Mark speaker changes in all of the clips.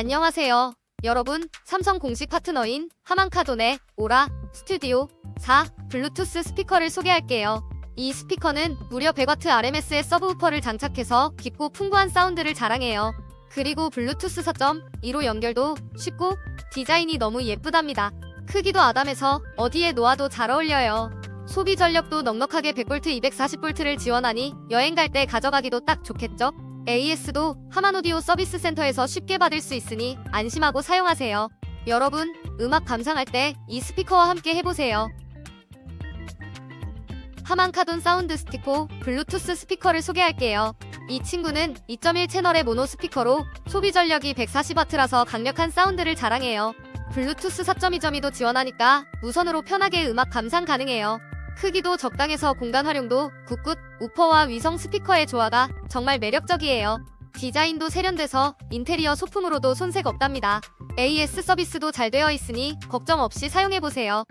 Speaker 1: 안녕하세요. 여러분, 삼성 공식 파트너인 하만카돈의 오라 스튜디오 4 블루투스 스피커를 소개할게요. 이 스피커는 무려 100W RMS의 서브우퍼를 장착해서 깊고 풍부한 사운드를 자랑해요. 그리고 블루투스 4.2로 연결도 쉽고 디자인이 너무 예쁘답니다. 크기도 아담해서 어디에 놓아도 잘 어울려요. 소비 전력도 넉넉하게 100V 240V를 지원하니 여행 갈 때 가져가기도 딱 좋겠죠? AS도 하만 오디오 서비스 센터에서 쉽게 받을 수 있으니 안심하고 사용하세요. 여러분, 음악 감상할 때 이 스피커와 함께 해보세요. 하만 카돈 사운드 스티코 블루투스 스피커를 소개할게요. 이 친구는 2.1 채널의 모노 스피커로 소비 전력이 140W라서 강력한 사운드를 자랑해요. 블루투스 4.2.2도 지원하니까 무선으로 편하게 음악 감상 가능해요. 크기도 적당해서 공간 활용도 굿굿 우퍼와 위성 스피커의 조화가 정말 매력적이에요. 디자인도 세련돼서 인테리어 소품으로도 손색 없답니다. AS 서비스도 잘 되어 있으니 걱정 없이 사용해보세요.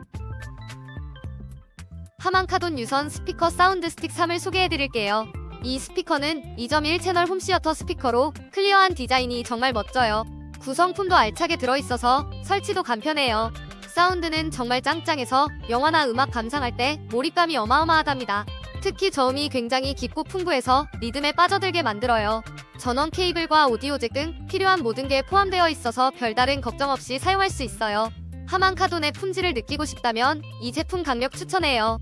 Speaker 1: 하만카돈 유선 스피커 사운드 스틱 3을 소개해드릴게요. 이 스피커는 2.1 채널 홈시어터 스피커로 클리어한 디자인이 정말 멋져요. 구성품도 알차게 들어있어서 설치도 간편해요. 사운드는 정말 짱짱해서 영화나 음악 감상할 때 몰입감이 어마어마하답니다. 특히 저음이 굉장히 깊고 풍부해서 리듬에 빠져들게 만들어요. 전원 케이블과 오디오 잭 등 필요한 모든 게 포함되어 있어서 별다른 걱정 없이 사용할 수 있어요. 하만 카돈의 품질을 느끼고 싶다면 이 제품 강력 추천해요.